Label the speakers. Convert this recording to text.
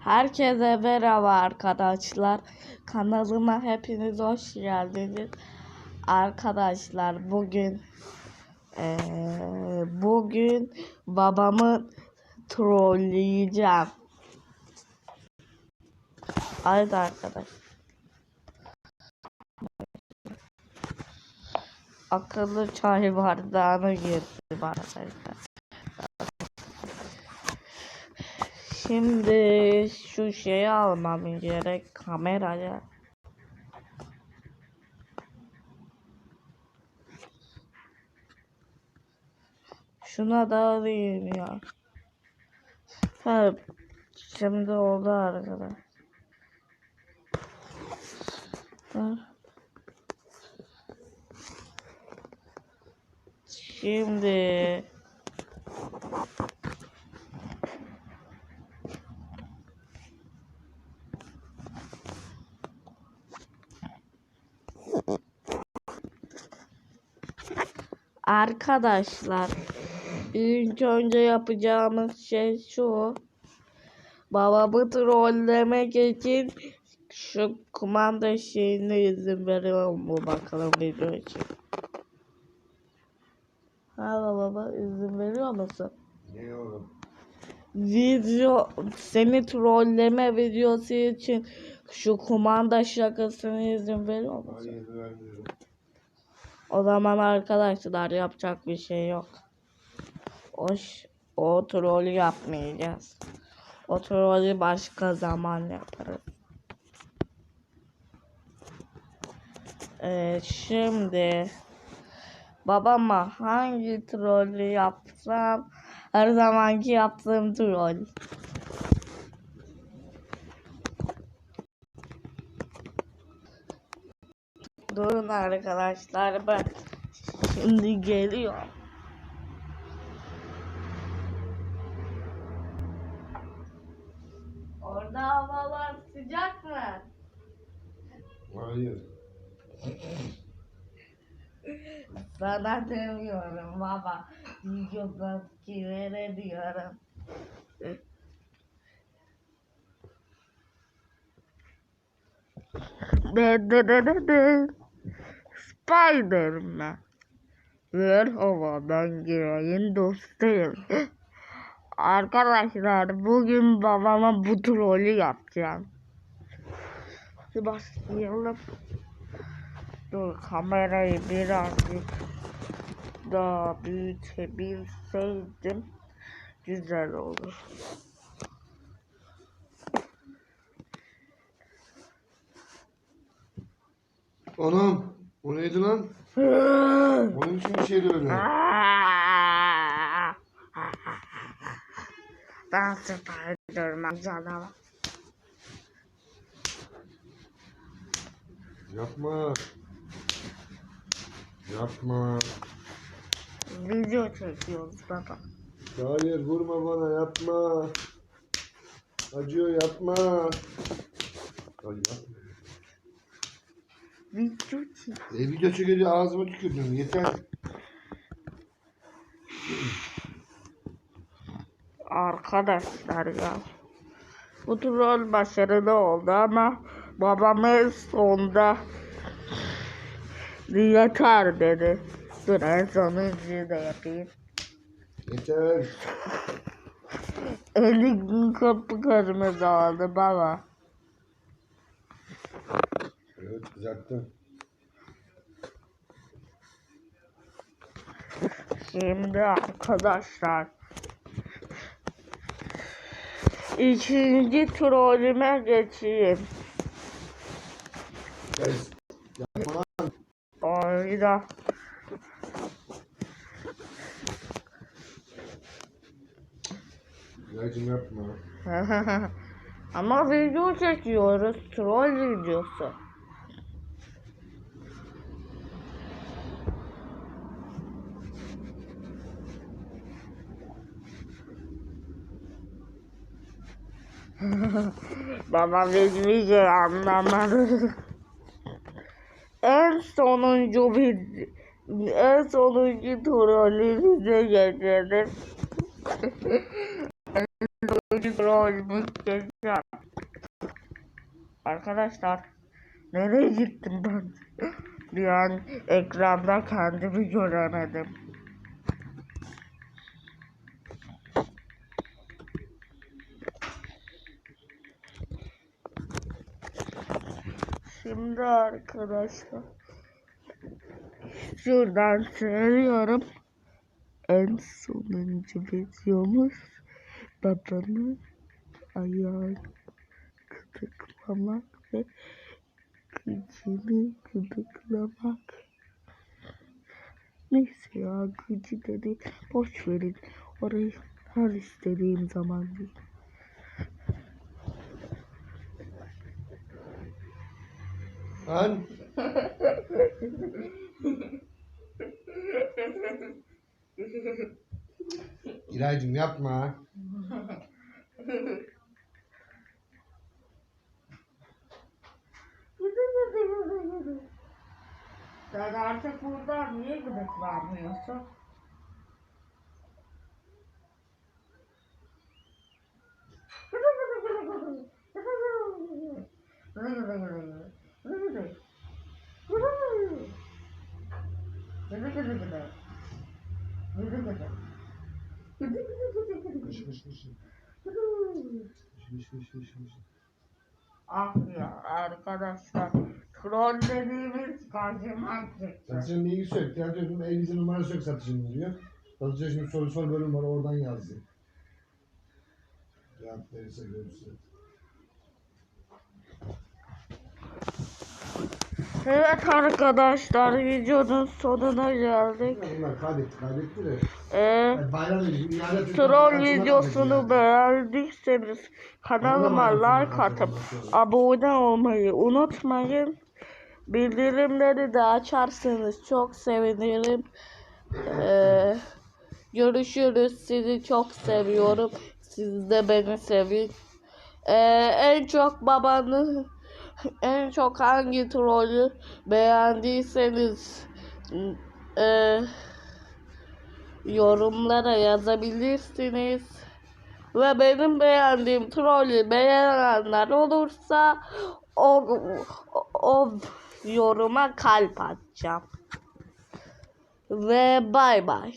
Speaker 1: Herkese merhaba arkadaşlar. Kanalıma hepiniz hoş geldiniz. Arkadaşlar bugün eee, bugün babamı trolleyeceğim. Haydi arkadaş. Akıllı çay bardağını getirdim arkadaşlar. Şimdi şu şeyi almam gerek kameraya. Şuna da alayım ya. Ha, şimdi oldu arkadaş. Ha. Şimdi Arkadaşlar ilk önce yapacağımız şey şu. Babamı trollemek için şu kumanda şeyine izin veriyor mu bakalım video için. Ha baba izin veriyor musun?
Speaker 2: Ne oğlum?
Speaker 1: Video seni trolleme videosu için şu kumanda şakasına izin veriyor musun?
Speaker 2: Hayır vermiyorum.
Speaker 1: O zaman arkadaşlar yapacak bir şey yok. O, ş- o trolü yapmayacağız. O trolü başka zaman yaparız. Ee, şimdi babama hangi trolü yapsam her zamanki yaptığım troll. Durun arkadaşlar ben şimdi geliyor. Orada havalar sıcak mı?
Speaker 2: Hayır.
Speaker 1: Sana demiyorum baba. Videodakilere diyorum. De de de de de. Spiderman. Merhaba ben Giray'ın dostuyum. Arkadaşlar bugün babama bu trolü yapacağım. Başlayalım. Dur kamerayı birazcık daha büyütebilseydim güzel olur.
Speaker 2: Anam. O neydi lan? O ne biçim bir şeydi öyle?
Speaker 1: Ben Spiderman canavar.
Speaker 2: Yapma. Yapma.
Speaker 1: Video çekiyoruz baba.
Speaker 2: Hayır vurma bana yapma. Acıyor yapma. Ay yapma.
Speaker 1: Video çek.
Speaker 2: E, video çekiyor ağzıma tükürdün yeter.
Speaker 1: Arkadaşlar ya. Bu troll başarılı oldu ama babamın sonunda yeter dedi. Dur en sonuncuyu da yapayım.
Speaker 2: Yeter.
Speaker 1: Elin kapı kırmızı oldu baba.
Speaker 2: Evet kızarttım.
Speaker 1: Şimdi arkadaşlar ikinci trollüme geçeyim.
Speaker 2: Gel. Yapma lan. Yapma.
Speaker 1: Ama video çekiyoruz. Troll videosu. Baba hiçbir şey anlamadı. en sonuncu bir en sonuncu trollümüze geçelim. bir troll muhteşem. Arkadaşlar nereye gittim ben? Bir an ekranda kendimi göremedim. Şimdi arkadaşlar şuradan söylüyorum. En sonuncu videomuz babamı ayağını gıdıklamak ve gıcını gıdıklamak. Neyse ya gıcı dedi boş verin. Orayı her istediğim zaman değil.
Speaker 2: Lan. İlaycım yapma.
Speaker 1: Sen artık buradan niye gıdıklanmıyorsun? Ah ya arkadaşlar troll dediğimiz karşıma çıktı.
Speaker 2: Satıcının bilgisi yok. Ya diyorum elinizin numarası yok satıcının diyor. Satıcıya şimdi soru sor bölüm var oradan yazdı. Cevap verirse görürse.
Speaker 1: Evet arkadaşlar videonun sonuna geldik.
Speaker 2: De.
Speaker 1: Ee, troll videosunu beğendiyseniz kanalıma like atıp abone olmayı unutmayın. Bildirimleri de açarsanız çok sevinirim. Ee, görüşürüz. Sizi çok seviyorum. Siz de beni sevin. Ee, en çok babanı en çok hangi trolü beğendiyseniz e, yorumlara yazabilirsiniz. Ve benim beğendiğim trolü beğenenler olursa o, o, o yoruma kalp atacağım. Ve bay bay.